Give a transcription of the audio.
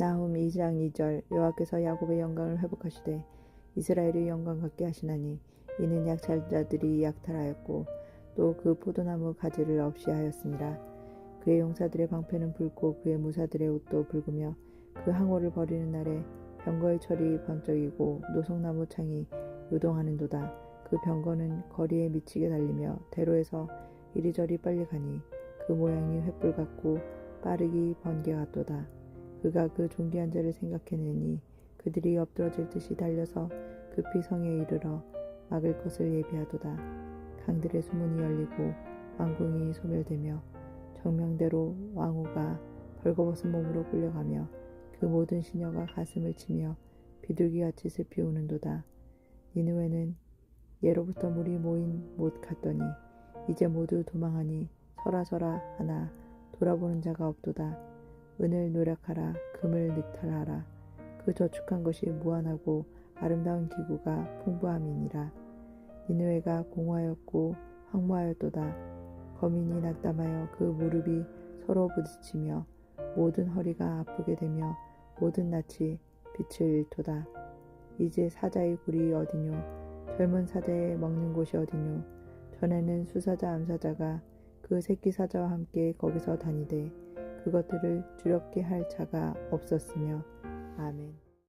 나훔 2장 2절 여호와께서 야곱의 영광을 회복하시되 이스라엘의 영광 갖게 하시나니 이는 약탈자들이 약탈하였고 또 그 포도나무 가지를 없이 하였습니다. 그의 용사들의 방패는 붉고 그의 무사들의 옷도 붉으며 그 항오를 버리는 날에 병거의 철이 번쩍이고 노송나무 창이 요동하는도다. 그 병거는 거리에 미치게 달리며 대로에서 이리저리 빨리 가니 그 모양이 횃불 같고 빠르기 번개 같도다. 그가 그 존귀한 자를 생각해내니 그들이 엎드러질 듯이 달려서 급히 성에 이르러 막을 것을 예비하도다. 강들의 수문이 열리고 왕궁이 소멸되며 정명대로 왕후가 벌거벗은 몸으로 끌려가며 그 모든 시녀가 가슴을 치며 비둘기같이 슬피 우는도다. 니느웨는 예로부터 물이 모인 못 같더니 이제 모두 도망하니 서라서라 하나 돌아보는 자가 없도다. 은을 노력하라 금을 늑탈하라 그 저축한 것이 무한하고 아름다운 기구가 풍부함이니라. 니느웨가 공허하였고 황무하였도다. 거민이 낙담하여 그 무릎이 서로 부딪히며 모든 허리가 아프게 되며 모든 낯이 빛을 잃도다. 이제 사자의 굴이 어디뇨? 젊은 사자의 먹는 곳이 어디뇨? 전에는 수사자 암사자가 그 새끼 사자와 함께 거기서 다니되 그것들을 두렵게 할 자가 없었으며 아멘.